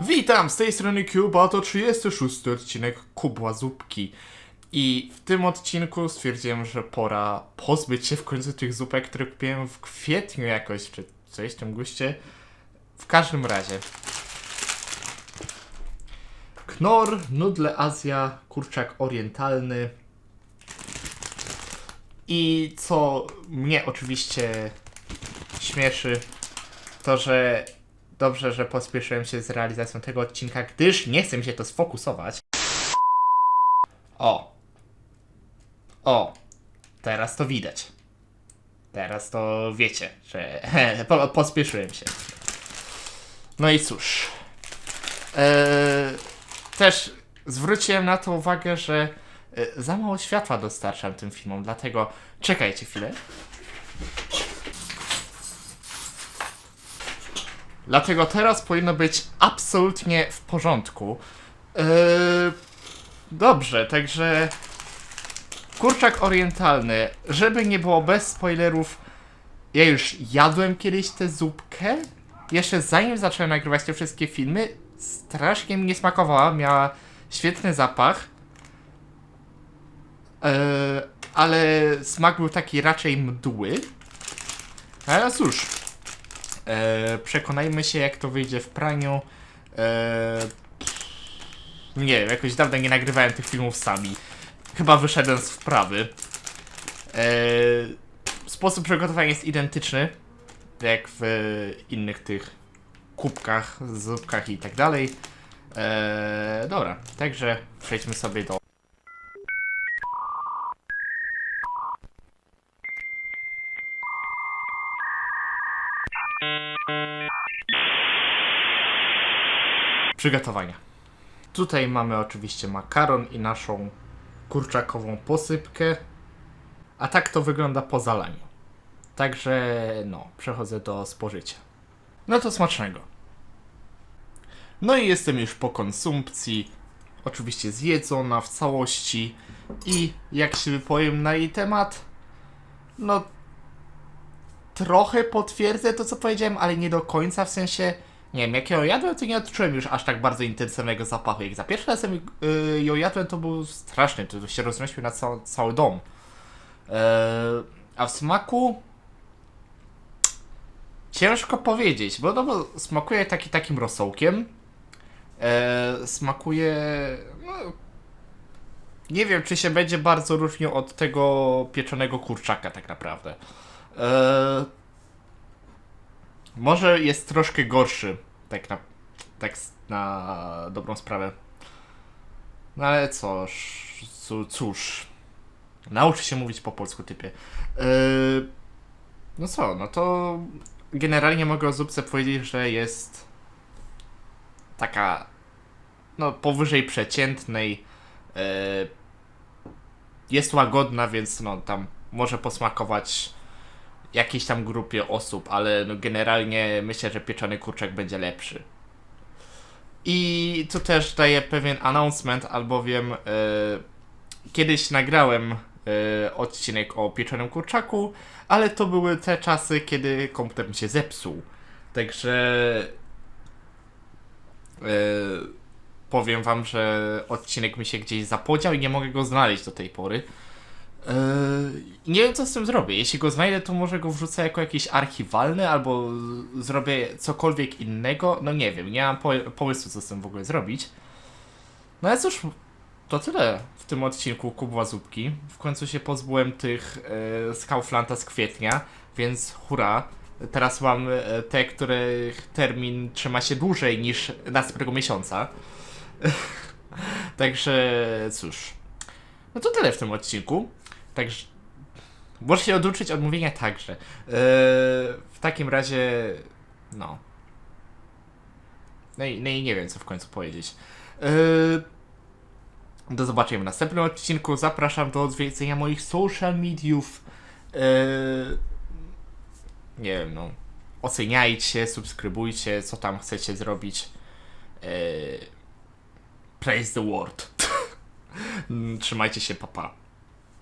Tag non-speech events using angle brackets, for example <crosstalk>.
Witam, z tej strony Cuba, to 36 odcinek Kubła Zupki. I w tym odcinku stwierdziłem, że pora pozbyć się w końcu tych zupek, które kupiłem w kwietniu jakoś, czy coś w tym guście. W każdym razie. Knor, nudle Azja, kurczak orientalny. I co mnie oczywiście śmieszy, to że dobrze, że pospieszyłem się z realizacją tego odcinka, gdyż nie chcę mi się to sfokusować. O. O. Teraz to widać. Teraz to wiecie, że <laughs> po, pospieszyłem się. No i cóż. Eee, też zwróciłem na to uwagę, że za mało światła dostarczam tym filmom, dlatego czekajcie chwilę. Dlatego teraz powinno być absolutnie w porządku. Eee, dobrze, także kurczak orientalny, żeby nie było bez spoilerów, ja już jadłem kiedyś tę zupkę. Jeszcze zanim zacząłem nagrywać te wszystkie filmy, strasznie mi nie smakowała, miała świetny zapach. Eee, ale smak był taki raczej mdły. Ale cóż, E, przekonajmy się, jak to wyjdzie w praniu. E, nie jakoś dawno nie nagrywałem tych filmów sami. Chyba wyszedłem z wprawy. E, sposób przygotowania jest identyczny, jak w innych tych kubkach, zupkach i tak dalej. E, dobra, także przejdźmy sobie do przygotowania. Tutaj mamy oczywiście makaron i naszą kurczakową posypkę. A tak to wygląda po zalaniu. Także no, przechodzę do spożycia. No to smacznego. No i jestem już po konsumpcji. Oczywiście zjedzona w całości. I jak się wypowiem na jej temat, no trochę potwierdzę to, co powiedziałem, ale nie do końca, w sensie, nie wiem, jak ją jadłem, to nie odczułem już aż tak bardzo intensywnego zapachu. Jak za pierwszy razem yy, ją jadłem, to był straszny, to się roznosił na ca cały dom. Yy, a w smaku ciężko powiedzieć, bo, no, bo smakuje taki takim rosołkiem. Yy, smakuje, no, nie wiem, czy się będzie bardzo różnił od tego pieczonego kurczaka tak naprawdę. Eee, może jest troszkę gorszy, tak na, tak na dobrą sprawę. No ale cóż, cóż. Nauczy się mówić po polsku typie. Eee, no co, no to generalnie mogę o zupce powiedzieć, że jest taka no powyżej przeciętnej. Eee, jest łagodna, więc no tam może posmakować jakiejś tam grupie osób, ale no generalnie myślę, że pieczony kurczak będzie lepszy. I tu też daję pewien announcement, albowiem e, kiedyś nagrałem e, odcinek o pieczonym kurczaku, ale to były te czasy, kiedy komputer mi się zepsuł. Także e, powiem wam, że odcinek mi się gdzieś zapodział i nie mogę go znaleźć do tej pory. Eee, nie wiem, co z tym zrobię. Jeśli go znajdę, to może go wrzucę jako jakiś archiwalny, albo z- zrobię cokolwiek innego. No nie wiem, nie mam po pomysłu, co z tym w ogóle zrobić. No ale cóż, to tyle w tym odcinku Kubła Zupki. W końcu się pozbyłem tych e, z Kauflanda z kwietnia, więc hura. Teraz mam e, te, których termin trzyma się dłużej niż następnego miesiąca. <laughs> Także cóż. No to tyle w tym odcinku. Także. Możesz się oduczyć od mówienia także. Yy, w takim razie. No. No i, no i nie wiem, co w końcu powiedzieć. Yy, do zobaczenia w następnym odcinku. Zapraszam do odwiedzenia moich social mediów. Yy, nie wiem, no. Oceniajcie, subskrybujcie, co tam chcecie zrobić. Yy, praise the word. <laughs> Trzymajcie się, papa.